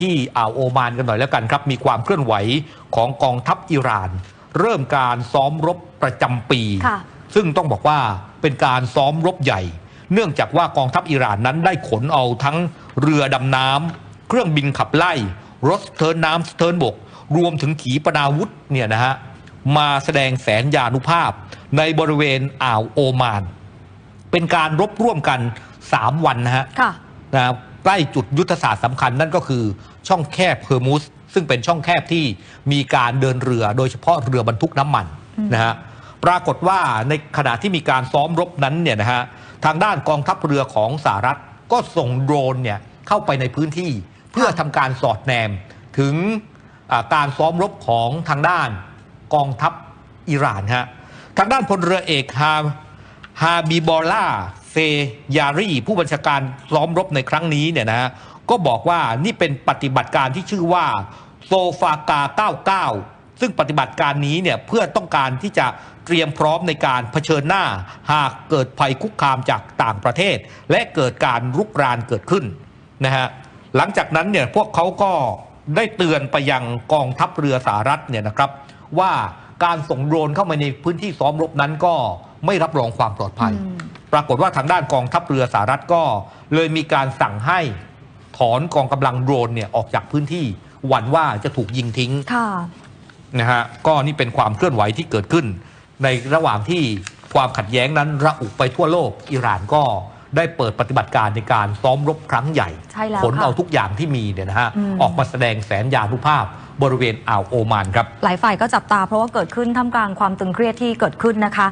ที่อ่าวโอมานกันหน่อยแล้วกันครับ มีความเคลื่อนไหวของกองทัพอิหร่าน เริ่มการซ้อมรบประจำปีค่ะซึ่งต้องบอกว่าเป็นการซ้อมรบใหญ่ เนื่องจากว่ากองทัพอิหร่านนั้นได้ขนเอาทั้งเรือดำน้ำเครื่องบินขับไล่ รถสเทิร์นน้ำสเทิร์นบก รวมถึงขีปนาวุธเนี่ยนะฮะมาแสดงแสนยานุภาพในบริเวณอ่าวโอมาน เป็นการรบร่วมกัน 3 วันนะฮะค่ะนะครับ ใกล้จุดยุทธศาสตร์สำคัญนั่นก็คือช่องแคบเฮอร์มุสซึ่งเป็นช่องแคบที่มีการเดินเรือโดยเฉพาะเรือบรรทุกน้ำมันอืมนะฮะปรากฏว่าในขณะที่มีการซ้อมรบนั้นเนี่ยนะฮะทางด้านกองทัพเรือของสหรัฐก็ส่งโดรนเนี่ยเข้าไปในพื้นที่เพื่อทำการสอดแนมถึงอ่าการซ้อมรบของทางด้านกองทัพอิหร่านฮะทางด้านพลเรือเอกฮาฮาบิบอล่า เซยารีผู้บัญชาการซ้อมรบในครั้งนี้เนี่ยนะฮะก็บอกว่านี่เป็นปฏิบัติการที่ชื่อว่าโซฟากา 99 ซึ่งปฏิบัติการนี้เนี่ยเพื่อต้องการที่จะเตรียมพร้อมในการเผชิญหน้า หากเกิดภัยคุกคามจากต่างประเทศ และเกิดการรุกรานเกิดขึ้นนะฮะหลังจากนั้นเนี่ยพวกเขาก็ได้เตือนไปยังกองทัพเรือสหรัฐเนี่ยนะครับ ว่าการส่งโดรนเข้ามาในพื้นที่ซ้อมรบนั้นก็ไม่รับรองความปลอดภัย ปรากฏว่าทางด้านกองทัพเรือสหรัฐก็เลยมีการสั่งให้ถอนกองกำลังโดรนเนี่ยออกจากพื้นที่หวั่นว่าจะถูกยิงทิ้งค่ะนะฮะก็นี่เป็นความเคลื่อนไหวที่เกิดขึ้น ในระหว่างที่ความขัดแย้งนั้นระอุไปทั่วโลกอิหร่านก็ได้เปิดปฏิบัติการในการซ้อมรบครั้งใหญ่ใช่แล้วขนค่ะเอาทุกอย่างที่มีเนี่ยนะฮะอืมออกมาแสดงแสนยานุภาพบริเวณอ่าวโอมานครับ หลายฝ่ายก็จับตาเพราะว่าเกิดขึ้นท่ามกลางความตึงเครียดที่เกิดขึ้นนะคะ